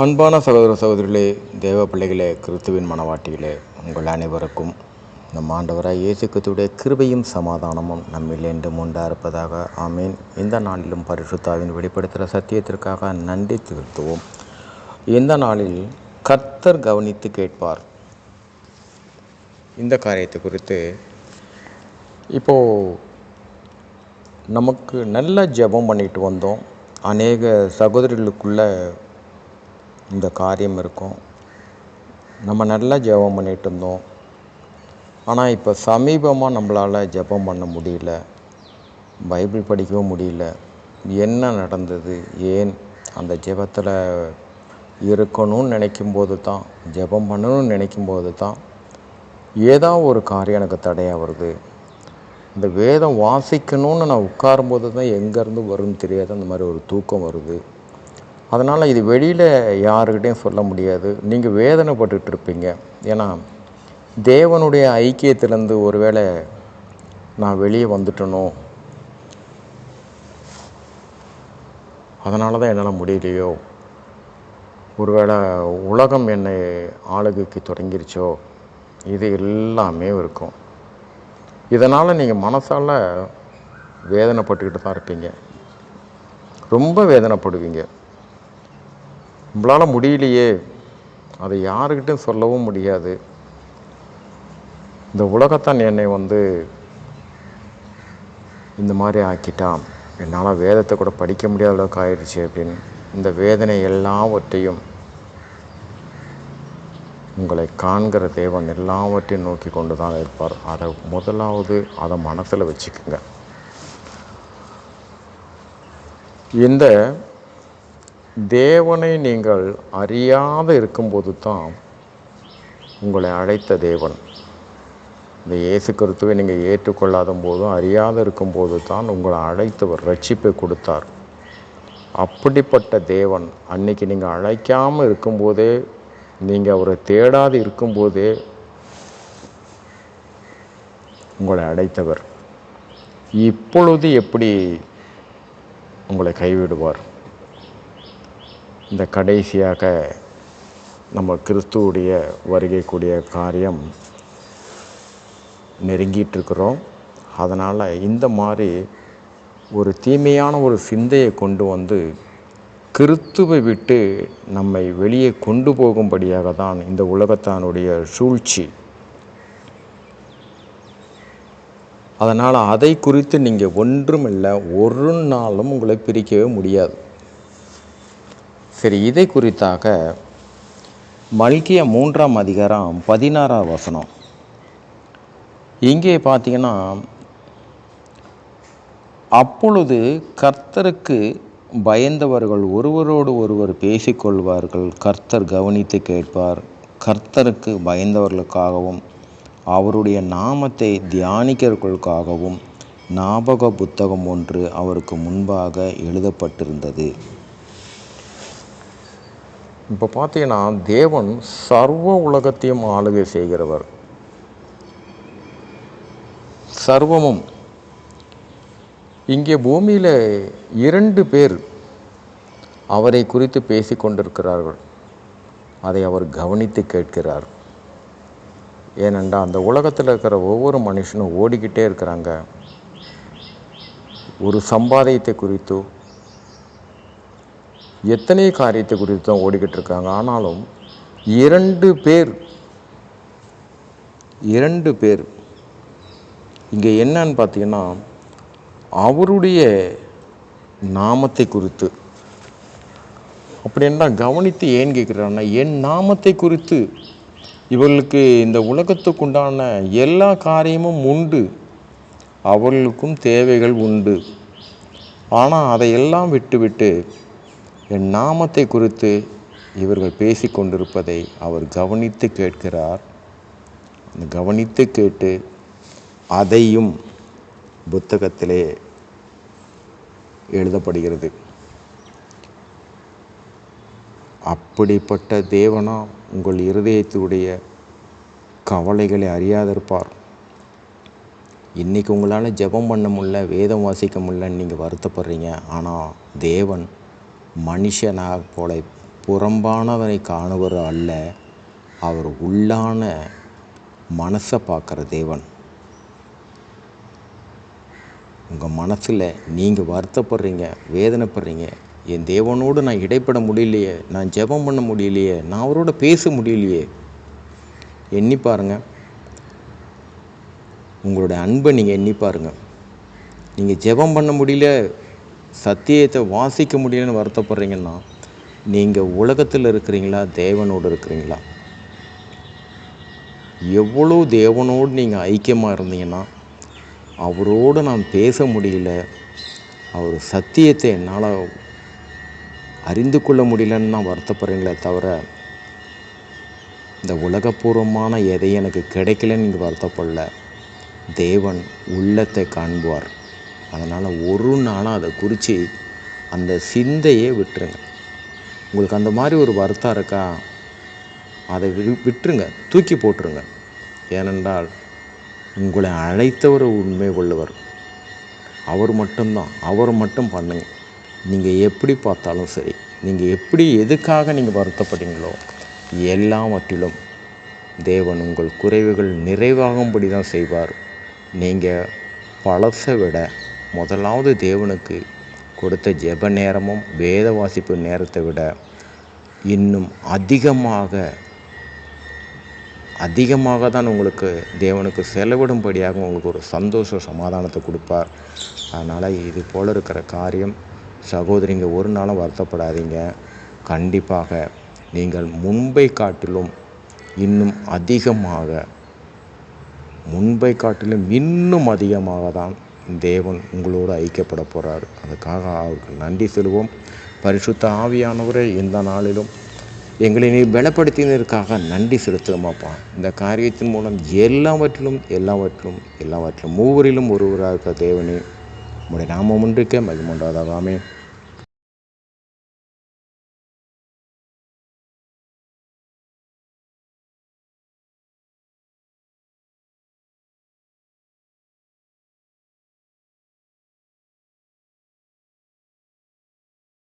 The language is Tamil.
அன்பான சகோதர சகோதரிகளே தேவ பிள்ளைகளே கிறிஸ்துவின் மனவாட்டிகளே உங்கள் அனைவருக்கும் நம் ஆண்டவராக இயேசு கிறிஸ்துடைய கிருபையும் சமாதானமும் நம்மில் என்றும் உண்டா இருப்பதாக ஆமீன். இந்த நாளிலும் பரிசுத்தாவின் வெளிப்படுத்துகிற சத்தியத்திற்காக நன்றி செலுத்துவோம். இந்த நாளில் கர்த்தர் கவனித்து கேட்பார். இந்த காரியத்தை குறித்து இப்போது நமக்கு நல்ல ஜெபம் பண்ணிட்டு வந்தோம். அநேக சகோதரிகளுக்குள்ள இந்த காரியம் இருக்கும். நம்ம நல்லா ஜெபம் பண்ணிகிட்டு இருந்தோம். ஆனால் இப்போ சமீபமாக நம்மளால் ஜெபம் பண்ண முடியல. பைபிள் படிக்கவும் முடியல. என்ன நடந்தது? ஏன் அந்த ஜெபத்தில் இருக்கணும்னு நினைக்கும் போது தான் ஜெபம் பண்ணணும்னு நினைக்கும் போது தான் ஏதோ ஒரு காரியம் எனக்கு தடையாக வருது. இந்த வேதம் வாசிக்கணும்னு நான் உட்காரும்போது தான் எங்கேருந்து வரும்னு தெரியாது அந்த மாதிரி ஒரு தூக்கம் வருது. அதனால் இது வெளியில் யாருக்கிட்டையும் சொல்ல முடியாது. நீங்கள் வேதனைப்பட்டுக்கிட்டு இருப்பீங்க ஏன்னா தேவனுடைய ஐக்கியத்திலேருந்து ஒருவேளை நான் வெளியே வந்துட்டனோ? அதனால தான் என்னால் முடியலையோ? ஒருவேளை உலகம் என்னை ஆளுகைக்கு தொடங்கிருச்சோ? இது எல்லாமே இருக்கும். இதனால் நீங்கள் மனசால் வேதனைப்பட்டுக்கிட்டு தான் இருப்பீங்க. ரொம்ப வேதனைப்படுவீங்க. நம்மளால் முடியலையே. அதை யாருக்கிட்டையும் சொல்லவும் முடியாது. இந்த உலகத்தான் என்னை வந்து இந்த மாதிரி ஆக்கிட்டான். என்னால் வேதத்தை கூட படிக்க முடியாத அளவுக்கு ஆயிடுச்சு அப்படின்னு இந்த வேதனை எல்லாவற்றையும் உங்களை காண்கிற தேவன் எல்லாவற்றையும் நோக்கி கொண்டு தான் இருப்பார். அதை முதலாவது அதை மனசில் வச்சுக்கோங்க. இந்த தேவனை நீங்கள் அறியாத இருக்கும்போது தான் உங்களை அழைத்த தேவன். இந்த இயேசு கருத்துவை நீங்கள் ஏற்றுக்கொள்ளாத போதும் அறியாத இருக்கும்போது தான் உங்களை அழைத்தவர் ரட்சிப்பை கொடுத்தார். அப்படிப்பட்ட தேவன் அன்னைக்கு நீங்கள் அழைக்காமல் இருக்கும்போதே நீங்கள் அவரை தேடாது இருக்கும்போதே உங்களை அழைத்தவர். இப்பொழுது எப்படி உங்களை கைவிடுவார்? இந்த கடைசியாக நம்ம கிறிஸ்துவுடைய வருகைக்கூடிய காரியம் நெருங்கிட்டுருக்குறோம். அதனால் இந்த மாதிரி ஒரு தீமையான ஒரு சிந்தையை கொண்டு வந்து கிறித்துவை விட்டு நம்மை வெளியே கொண்டு போகும்படியாக தான் இந்த உலகத்தானுடைய சூழ்ச்சி. அதனால் அதை குறித்து நீங்கள் ஒன்றுமில்லை ஒரு நாளும் உங்களை பிரிக்கவே முடியாது. சரி இதை குறித்தாக மல்கிய மூன்றாம் அதிகாரம் பதினாறாம் வசனம். இங்கே பார்த்தீங்கன்னா அப்பொழுது கர்த்தருக்கு பயந்தவர்கள் ஒருவரோடு ஒருவர் பேசிக்கொள்வார்கள். கர்த்தர் கவனித்து கேட்பார். கர்த்தருக்கு பயந்தவர்களுக்காகவும் அவருடைய நாமத்தை தியானிக்கிறவர்களுக்காகவும் ஞாபக புத்தகம் ஒன்று அவருக்கு முன்பாக எழுதப்பட்டிருந்தது. இப்போ பார்த்தீங்கன்னா தேவன் சர்வ உலகத்தையும் ஆளுகை செய்கிறவர். சர்வமும். இங்கே பூமியில் இரண்டு பேர் அவரை குறித்து பேசி கொண்டிருக்கிறார்கள் அதை அவர் கவனித்து கேட்கிறார். ஏனென்றால் அந்த உலகத்தில் இருக்கிற ஒவ்வொரு மனுஷனும் ஓடிக்கிட்டே இருக்கிறாங்க. ஒரு சம்பாதயத்தை குறித்தோ எத்தனை காரியத்தை குறித்து தான் ஓடிக்கிட்டு இருக்காங்க. ஆனாலும் இரண்டு பேர் இரண்டு பேர் இங்கே என்னன்னு பார்த்தீங்கன்னா அவருடைய நாமத்தை குறித்து. அப்படின்னா கவனித்து ஏன் கேட்குறாங்கன்னா என் நாமத்தை குறித்து. இவர்களுக்கு இந்த உலகத்துக்குண்டான எல்லா காரியமும் உண்டு. அவர்களுக்கும் தேவைகள் உண்டு. ஆனால் அதையெல்லாம் விட்டுவிட்டு என் நாமத்தை குறித்து இவர்கள் பேசி கொண்டிருப்பதை அவர் கவனித்து கேட்கிறார். அந்த கவனித்து கேட்டு அதையும் புத்தகத்திலே எழுதப்படுகிறது. அப்படிப்பட்ட தேவனா உங்கள் இருதயத்துடைய கவலைகளை அறியாதிருப்பார். இன்றைக்கி உங்களால் ஜெபம் பண்ண முடில வேதம் வாசிக்க முடியலன்னு நீங்கள் வருத்தப்படுறீங்க. ஆனால் தேவன் மனுஷனாக போல புறம்பானவனை காணுவர் அல்ல அவர் உள்ளான மனசை பார்க்குற தேவன். உங்கள் மனசில் நீங்கள் வருத்தப்படுறீங்க வேதனைப்படுறீங்க என் தேவனோடு நான் இடைப்பட முடியலையே நான் ஜெபம் பண்ண முடியலையே நான் அவரோட பேச முடியலையே எண்ணி பாருங்க. உங்களோட அன்பை நீங்கள் எண்ணி பாருங்க. நீங்கள் ஜெபம் பண்ண முடியல சத்தியத்தை வாசிக்க முடியலன்னு வருத்தப்படுறீங்கன்னா நீங்கள் உலகத்தில் இருக்கிறீங்களா? தேவனோடு இருக்கிறீங்களா? எவ்வளோ தேவனோடு நீங்கள் ஐக்கியமாக இருந்தீங்கன்னா அவரோடு நான் பேச முடியல. அவர் சத்தியத்தை என்னால் அறிந்து கொள்ள முடியலன்னு நான் வருத்தப்படுறீங்களே தவிர இந்த உலகபூர்வமான எதை எனக்கு கிடைக்கலன்னு நீங்கள் வருத்தப்படல. தேவன் உள்ளத்தை காண்பார் அதனால் ஒரு நாளும் அதை குறித்து அந்த சிந்தையே விட்டுருங்க. உங்களுக்கு அந்த மாதிரி ஒரு வருத்தம் இருக்கா? அதை வி விட்டுருங்க. தூக்கி போட்டுருங்க. ஏனென்றால் உங்களை அழைத்தவர் உண்மை உள்ளவர் அவர் மட்டும்தான். அவர் மட்டும் பண்ணுங்க. நீங்கள் எப்படி பார்த்தாலும் சரி. நீங்கள் எப்படி எதுக்காக நீங்கள் வருத்தப்படுறீங்களோ எல்லாவற்றிலும் தேவன் உங்கள் குறைவுகள் நிறைவாகும்படி தான் செய்வார். நீங்கள் பழசை விட முதலாவது தேவனுக்கு கொடுத்த ஜெப நேரமும் வேத வாசிப்பு நேரத்தை விட இன்னும் அதிகமாக அதிகமாக தான் உங்களுக்கு தேவனுக்கு செலவிடும்படியாக உங்களுக்கு ஒரு சந்தோஷ சமாதானத்தை கொடுப்பார். அதனால் இது போல் இருக்கிற காரியம் சகோதரிங்க ஒரு நாளும் வருத்தப்படாதீங்க. கண்டிப்பாக நீங்கள் முன்பை காட்டிலும் இன்னும் அதிகமாக முன்பை காட்டிலும் இன்னும் அதிகமாக தான் தேவன் உங்களோடு ஐக்கியப்பட போகிறார் அதுக்காக அவருக்கு நன்றி செலுவோம் பரிசுத்த ஆவியானவரே இந்த நாளிலும் எங்களை நீ பலப்படுத்தினதற்காக நன்றி செலுத்துவோமாப்பா இந்த காரியத்தின் மூலம் எல்லாவற்றிலும் எல்லாவற்றிலும் எல்லாவற்றிலும் மூவரிலும் ஒருவராக இருக்க தேவனே உடைய நாமம் ஒன்றுக்கே மகிமுண்டாதாகாமே